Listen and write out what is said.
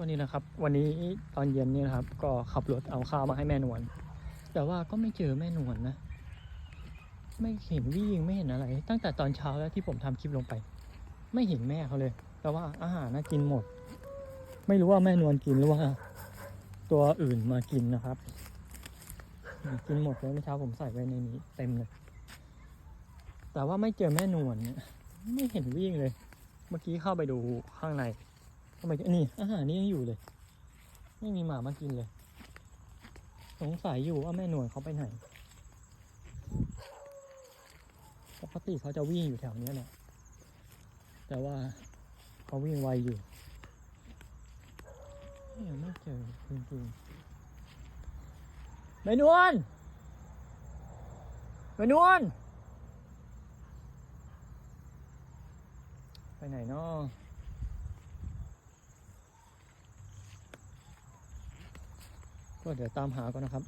วันนี้นะครับ วันนี้ตอนเย็นนี่นะครับ ก็ขับรถเอาข้าวมาให้แม่นวลแต่ว่าก็ไม่เจอแม่นวลนะไม่เห็นวิ่งไม่เห็นอะไร ตั้งแต่ตอนเช้าแล้วที่ผมทำคลิปลงไป ไม่เห็นแม่เขาเลย แต่ว่าอาหารน่ากินหมด ไม่รู้ว่าแม่นวลกินหรือว่า ตัวอื่นมากินนะครับ กินหมดเลยเมื่อเช้าผมใส่ไว้ในนี้ เต็มเลย แต่ว่าไม่เจอแม่นวลเนี่ยไม่เห็นวิ่งเลย เมื่อกี้เข้าไปดูข้างใน ทำไมนี่อาหารนี่ยังอยู่เลย ไม่มีหมามากินเลย สงสัยอยู่ว่าแม่หนวลเขาไปไหนปกติเขาจะวิ่งอยู่แถวนี้แหละแต่ว่าเขาวิ่งไวอยู่ไม่เจอจริงๆแม่นวลแม่นวลไปไหนเนาะ ก็เดี๋ยวตามหาก่อนนะครับ